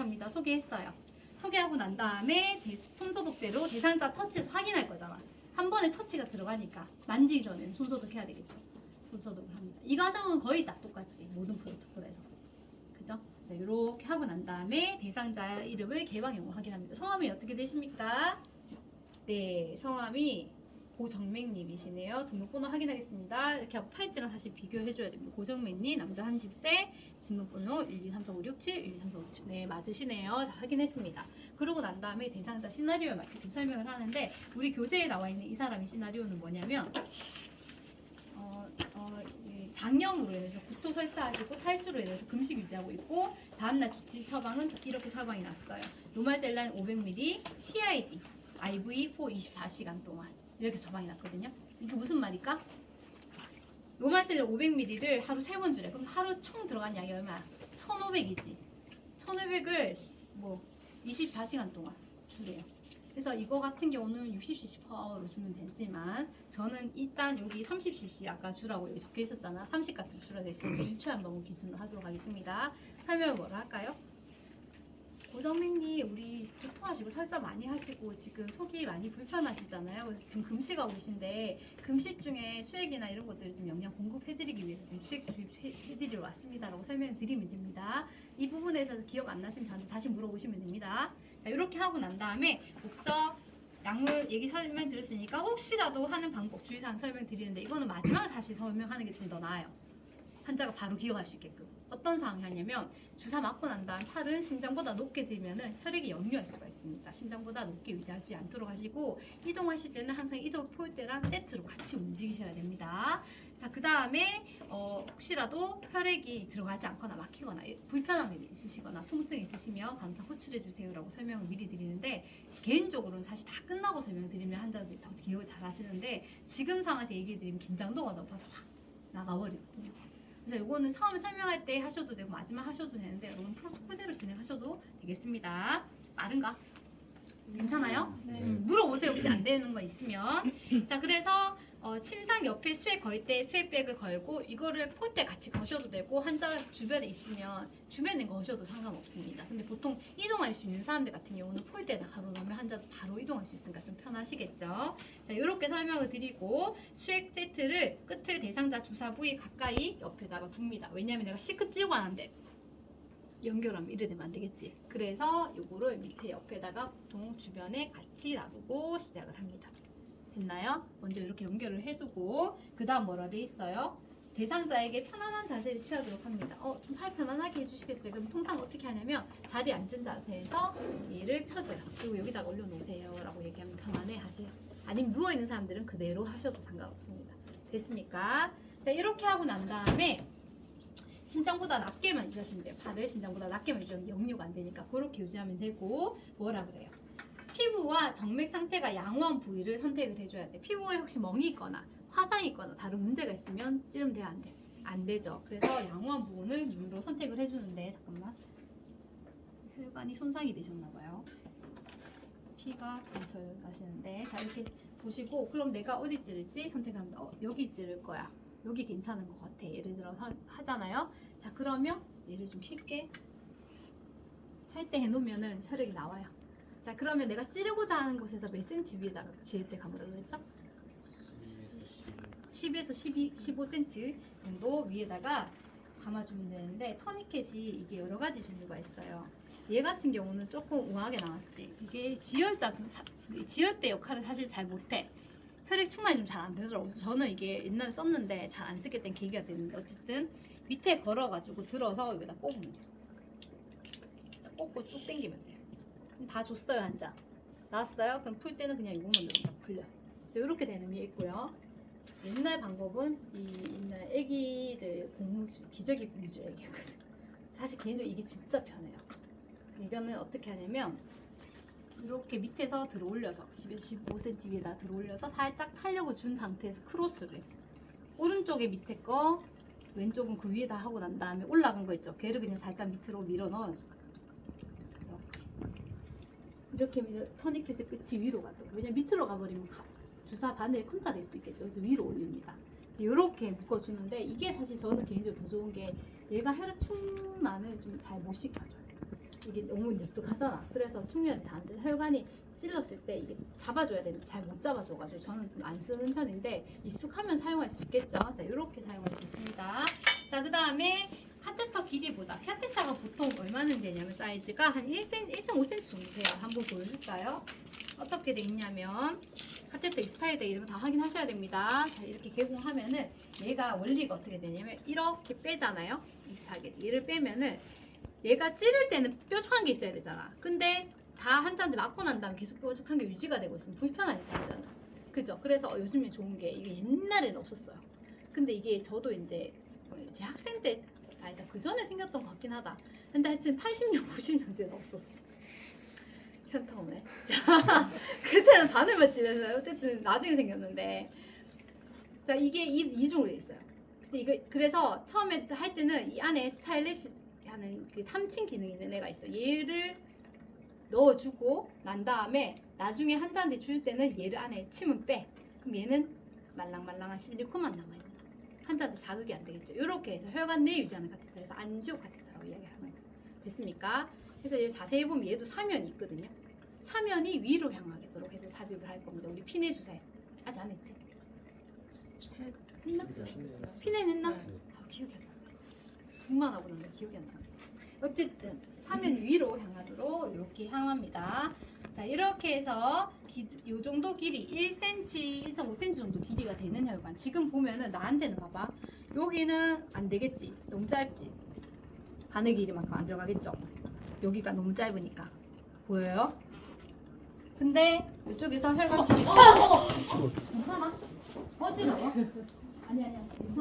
정확합니다. 소개했어요. 소개하고 난 다음에 대- 손소독제로 대상자 터치해서 확인할 거잖아. 한 번에 터치가 들어가니까 만지기 전에는 손소독 해야 되겠죠. 손소독을 합니다. 이 과정은 거의 다 똑같지. 모든 프로토콜에서. 그죠? 자, 이렇게 하고 난 다음에 대상자 이름을 개방용으로 확인합니다. 성함이 어떻게 되십니까? 네, 성함이 고정맹님이시네요. 등록번호 확인하겠습니다. 이렇게 하고 팔찌랑 사실 비교해줘야 됩니다. 고정맹님, 남자 30세, 등록번호 1234567, 1234567. 네, 맞으시네요. 자, 확인했습니다. 그러고 난 다음에 대상자 시나리오에 맞게 좀 설명을 하는데, 우리 교재에 나와 있는 이 사람의 시나리오는 뭐냐면, 어, 어, 이 장염으로 인해서 구토 설사하시고 탈수로 인해서 금식 유지하고 있고 다음날 주치 처방은 이렇게 처방이 났어요. 노말셀란 500ml, TID, IV 4 24시간 동안 이렇게 처방이 났거든요. 이게 무슨 말일까? 노말셀란 500ml를 하루 세번 주래. 그럼 하루 총 들어간 양이 얼마야? 1,500이지. 1,500을 뭐 24시간 동안 주래요. 그래서 이거 같은 경우는 60cc 퍼워로 주면 되지만 저는 일단 여기 30cc 아까 주라고 여기 적혀 있었잖아. 30 같은 거 주라 돼 있으니까 2초 한 방울 기준으로 하도록 하겠습니다. 설명을 뭐라 할까요? 고정민님 우리 구토하시고 설사 많이 하시고 지금 속이 많이 불편하시잖아요. 그래서 지금 금식하고 계신데 금식 중에 수액이나 이런 것들을 좀 영양 공급해드리기 위해서 지금 수액 주입해드리러 왔습니다라고 설명드리면 됩니다. 이 부분에 대해서 기억 안 나시면 저한테 다시 물어보시면 됩니다. 자, 이렇게 하고 난 다음에 목적 약물 얘기 설명 드렸으니까 혹시라도 하는 방법 주의사항 설명 드리는데 이거는 마지막에 다시 설명하는 게 좀 더 나아요. 환자가 바로 기억할 수 있게끔 어떤 상황이 하냐면 주사 맞고 난 다음 팔은 심장보다 높게 들면은 혈액이 역류할 수가 있습니다. 심장보다 높게 유지하지 않도록 하시고 이동하실 때는 항상 이동 포일대랑 세트로 같이 움직이셔야 됩니다. 자, 그 다음에 어, 혹시라도 혈액이 들어가지 않거나 막히거나 불편한 게 있으시거나 통증이 있으시면 감사 호출해 주세요라고 설명을 미리 드리는데 개인적으로는 사실 다 끝나고 설명드리면 환자들이 더 기억을 잘 하시는데 지금 상황에서 얘기해 드리면 긴장도가 높아서 확 나가버리거든요. 그래서 이거는 처음에 설명할 때 하셔도 되고 마지막 하셔도 되는데 여러분 프로토콜대로 진행하셔도 되겠습니다. 빠른가? 괜찮아요? 네. 음, 물어보세요 혹시 안 되는 거 있으면 자 그래서 어, 침상 옆에 수액 걸 때 수액백을 걸고 이거를 폴대 같이 거셔도 되고 환자 주변에 있으면 주변에 거셔도 상관없습니다 근데 보통 이동할 수 있는 사람들 같은 경우는 폴대에다 가로놓으면 환자도 바로 이동할 수 있으니까 좀 편하시겠죠 자 이렇게 설명을 드리고 수액 세트를 끝을 대상자 주사 부위 가까이 옆에다가 둡니다 왜냐면 내가 시크 찌고 하는데 연결하면 이래 되면 안 되겠지. 그래서 요거를 밑에 옆에다가 보통 주변에 같이 놔두고 시작을 합니다. 됐나요? 먼저 이렇게 연결을 해두고 그 다음 뭐라 돼 있어요? 대상자에게 편안한 자세를 취하도록 합니다. 어, 좀 팔 편안하게 해주시겠어요? 그럼 통상 어떻게 하냐면 자리에 앉은 자세에서 얘를 펴줘요. 그리고 여기다가 올려놓으세요. 라고 얘기하면 편안해 하세요. 아니면 누워있는 사람들은 그대로 하셔도 상관없습니다. 됐습니까? 자, 이렇게 하고 난 다음에 심장보다 낮게만 유지하시면 돼요. 팔을 심장보다 낮게만 유지하면 역류가 안 되니까 그렇게 유지하면 되고 뭐라 그래요? 피부와 정맥 상태가 양호한 부위를 선택을 해줘야 돼. 피부에 혹시 멍이 있거나 화상이 있거나 다른 문제가 있으면 찌르면 돼요? 안 돼? 안 되죠. 그래서 양호한 부분을 눈으로 선택을 해주는데 잠깐만 혈관이 손상이 되셨나 봐요. 피가 전철 나시는데 자 이렇게 보시고 그럼 내가 어디 찌를지 선택합니다. 어, 여기 찌를 거야. 여기 괜찮은 것 같아. 예를 들어 서 하잖아요. 자 그러면 얘를 좀 쉽게 할 때 해놓으면은 혈액이 나와요. 자 그러면 내가 찌르고자 하는 곳에서 몇 센치 위에다가 지을 때 감으라 그랬죠? 10에서 12, 15cm 정도 위에다가 감아주면 되는데 터니켓이 이게 여러 가지 종류가 있어요. 얘 같은 경우는 조금 우아하게 나왔지. 이게 지혈자 사- 지혈대 역할을 사실 잘 못해. 혈액 충만이 좀 잘 안 되더라고요. 그래서 저는 이게 옛날에 썼는데 잘 안 쓰게 된 계기가 됐는데 어쨌든 밑에 걸어가지고 들어서 여기다 꼽으면. 자, 꼽고 쭉 당기면. 그럼 다 줬어요 한 장. 나왔어요? 그럼 풀 때는 그냥 이것만 다 풀려. 자, 이렇게 되는 게 있고요. 옛날 방법은 이 옛날 애기들 고무줄, 기저귀 고무줄 애기거든. 사실 개인적으로 이게 진짜 편해요. 이거는 어떻게 하냐면 이렇게 밑에서 들어 올려서 10에서 15cm 위에다 들어 올려서 살짝 탄력을 준 상태에서 크로스를 오른쪽에 밑에 거 왼쪽은 그 위에다 하고 난 다음에 올라간 거 있죠 걔를 그냥 살짝 밑으로 밀어 넣어요 이렇게 터니켓의 끝이 위로 가도록 왜냐면 밑으로 가버리면 가- 주사 바늘이 콘타 될 수 있겠죠 그래서 위로 올립니다 이렇게 묶어주는데 이게 사실 저는 개인적으로 더 좋은 게 얘가 혈액 충만을 좀 잘 못 시켜줘요 이게 너무 늪득하잖아. 그래서 충면이 잘안 돼서 혈관이 찔렀을 때 이게 잡아줘야 되는데 잘 못 잡아줘가지고 저는 좀 안 쓰는 편인데 익숙하면 사용할 수 있겠죠. 자 이렇게 사용할 수 있습니다. 자 그 다음에 카테터 길이보다 카테터가 보통 얼마나 되냐면 사이즈가 한 1cm, 1.5cm 정도 돼요. 한번 보여줄까요? 어떻게 돼 있냐면 카테터 익스파이드 이런 거 다 확인하셔야 됩니다. 자 이렇게 개봉하면은 얘가 원리가 어떻게 되냐면 이렇게 빼잖아요. 24개 얘를 빼면은 얘가 찌를 때는 뾰족한 게 있어야 되잖아. 근데 다 한자인데 맞고 난 다음에 계속 뾰족한 게 유지가 되고 있으면 불편하니까 하잖아. 그죠? 그래서 요즘에 좋은 게 이게 옛날에는 없었어요. 근데 이게 저도 이제 어, 제 학생 때 아니다 그 전에 생겼던 것 같긴 하다. 근데 하여튼 80년, 90년대는 없었어. 현타 오네. 자, 그때는 바늘맛집에서 어쨌든 나중에 생겼는데, 자 이게 이, 이중으로 돼 있어요. 그래서 이거 그래서 처음에 할 때는 이 안에 스타일리시 하는 그 탐침 기능이 있는 애가 있어. 얘를 넣어주고 난 다음에 나중에 한 잔에 줄 때는 얘를 안에 침은 빼. 그럼 얘는 말랑말랑한 실리콘만 남아있는 한 잔도 자극이 안 되겠죠. 이렇게 해서 혈관 내에 유지하는 카테터에서 안지오 카테터라고 이야기하는 거예요. 됐습니까? 그래서 이제 자세히 보면 얘도 사면이 있거든요. 사면이 위로 향하도록 해서 삽입을 할 겁니다. 우리 피네 주사 했- 아직 안 했지? 했나? 피네 했나? 네. 아, 기억이 안 난다. 중만 하고 난다 기억이 안 나. 어쨌든 사면이 위로 향하도록 이렇게 향합니다. 자 이렇게 해서 기, 요 정도 길이 1cm, 1.5cm 정도 길이가 되는 혈관. 지금 보면은 나한테는 봐봐. 여기는 안 되겠지. 너무 짧지. 바늘 길이만큼 안 들어가겠죠. 여기가 너무 짧으니까 보여요? 근데 이쪽에서 혈관 길이 괜찮아? 어지러워? 아니 아니야. 괜찮아.